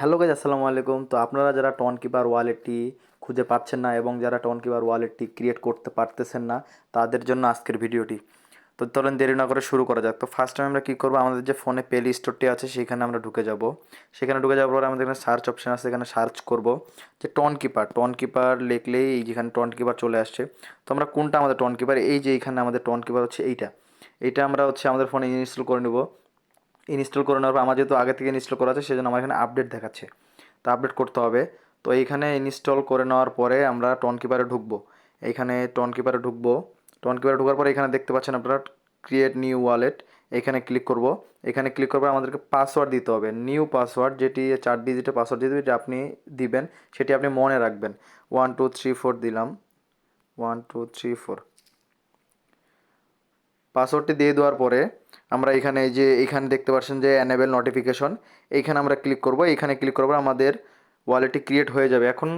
Hello guys আসসালামু আলাইকুম। তো আপনারা যারা টন কিপার ওয়ালেটটি খুঁজে পাচ্ছেন না এবং যারা টন কিপার ওয়ালেটটি ক্রিয়েট করতে পারতেছেন না, তাদের জন্য আজকের ভিডিওটি তো চলেন দেরি না করে শুরু করা যাক। তো ফার্স্ট টাইম আমরা কী করব? আমাদের যে ফোনে প্লে স্টোরটি আছে, সেখানে আমরা ঢুকে যাব। সেখানে ঢুকে যাওয়ার পরে আমাদের এখানে সার্চ অপশন আছে, এখানে সার্চ করব। যে টন কিপার টন কিপার লিখলেই এই যেখানে টন কিপার চলে আসছে। তো আমরা কোনটা আমাদের টন কিপার এই যে এইখানে আমাদের টন কিপার হচ্ছে এইটা। এইটা আমরা হচ্ছে আমাদের ফোনে ইনস্টল করে নেব। ইনস্টল করে নেওয়ার পর আমার যেহেতু আগে থেকে ইনস্টল করা আছে, সেজন্য আমার এখানে আপডেট দেখাচ্ছে। তো আপডেট করতে হবে। তো এইখানে ইনস্টল করে নেওয়ার পরে আমরা টন কিপারে ঢুকবো। এইখানে টন কিপারে ঢুকবো। টন কিপারে ঢোকার পরে এখানে দেখতে পাচ্ছেন আপনারা ক্রিয়েট নিউ ওয়ালেট এখানে ক্লিক করব। এখানে ক্লিক করার পর আমাদেরকে পাসওয়ার্ড দিতে হবে। নিউ পাসওয়ার্ড যেটি চার ডিজিটের পাসওয়ার্ড দিয়ে যেটা আপনি দিবেন, সেটি আপনি মনে রাখবেন। ওয়ান টু থ্রি ফোর দিলাম। ওয়ান টু থ্রি ফোর পাসওয়ার্ডটি দিয়ে দেওয়ার পরে আমরা এখানে যে এখানে দেখতে পাচ্ছেন যে অ্যানেবেল নোটিফিকেশন এইখানে আমরা ক্লিক করব। এখানে ক্লিক করব আমাদের ওয়ালেটটি ক্রিয়েট হয়ে যাবে। এখন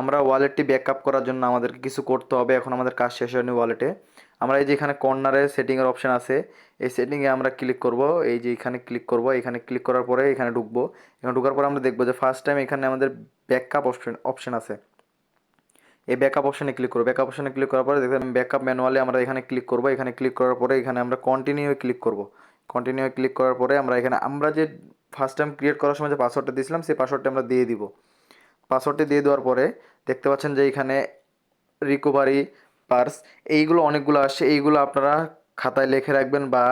আমরা ওয়ালেটটি ব্যাকআপ করার জন্য আমাদেরকে কিছু করতে হবে। এখন আমাদের কাজ শেষ হয়নি ওয়ালেটে আমরা এই যে এখানে কর্নারে সেটিংয়ের অপশান আছে, এই সেটিংয়ে আমরা ক্লিক করব। এই যে এখানে ক্লিক করব, এখানে ক্লিক করার পরে এখানে ঢুকবো। এখানে ঢুকার পরে আমরা দেখব যে ফার্স্ট টাইম এখানে আমাদের ব্যাকআপ অপশন অপশন আছে। এই ব্যাকআপ অপশনে ক্লিক করব ব্যাকআপ অপশনে ক্লিক করার পরে দেখবেন ব্যাকআপ ম্যানুয়ালে আমরা এখানে ক্লিক করব। এখানে ক্লিক করার পরে এখানে আমরা কন্টিনিউ ক্লিক করব। কন্টিনিউ ক্লিক করার পরে আমরা এখানে আমরা যে ফার্স্ট টাইম ক্রিয়েট করার সময় যে পাসওয়ার্ডটা দিয়েছিলাম, সেই পাসওয়ার্ডটা আমরা দিয়ে দিব। পাসওয়ার্ডটি দিয়ে দেওয়ার পরে দেখতে পাচ্ছেন যে এখানে রিকভারি পার্স এইগুলো অনেকগুলো আসছে। এইগুলো আপনারা খাতায় লিখে রাখবেন বা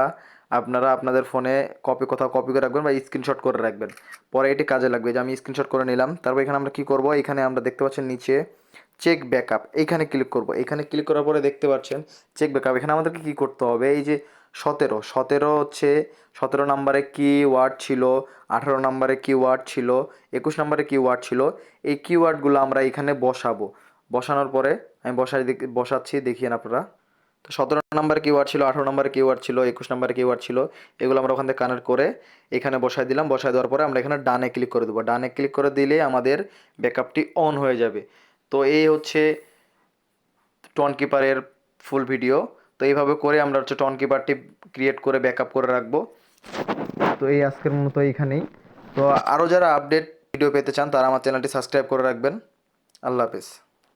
আপনারা আপনাদের ফোনে কপি কোথাও কপি করে রাখবেন বা স্ক্রিনশট করে রাখবেন। পরে এটি কাজে লাগবে। যে আমি স্ক্রিনশট করে নিলাম, তারপর এখানে আমরা কি করব? এখানে আমরা দেখতে পাচ্ছেন নিচে চেক ব্যাকআপ এইখানে ক্লিক করব। এখানে ক্লিক করার পরে দেখতে পাচ্ছেন চেক ব্যাকআপ এখানে আমাদেরকে কী করতে হবে? এই যে সতেরো সতেরো হচ্ছে, সতেরো নাম্বারে কি ওয়ার্ড ছিল, আঠারো নাম্বারে কি ওয়ার্ড ছিল, একুশ নাম্বারে কি ওয়ার্ড ছিল, এই কি ওয়ার্ডগুলো আমরা এখানে বসাবো। বসানোর পরে আমি বসাই বসাচ্ছি, দেখিয়েন আপনারা। তো সতেরো নাম্বার কিওয়ার্ড ছিল, আঠারো নাম্বার কিওয়ার্ড ছিল, একুশ নাম্বার কিওয়ার্ড ছিল, এগুলো আমরা ওখান থেকে কানেক্ট করে এখানে বসাই দিলাম। বসাই দেওয়ার পরে আমরা এখানে ডানে ক্লিক করে দেবো। ডানে ক্লিক করে দিলে আমাদের ব্যাকআপটি অন হয়ে যাবে। তো এই হচ্ছে টন কিপারের ফুল ভিডিও তো এইভাবে করে আমরা হচ্ছে টন কিপারটি ক্রিয়েট করে ব্যাকআপ করে রাখব। তো এই আজকের মতো এইখানেই। তো আরও যারা আপডেট ভিডিও পেতে চান তারা আমার চ্যানেলটি সাবস্ক্রাইব করে রাখবেন। আল্লাহ হাফেজ।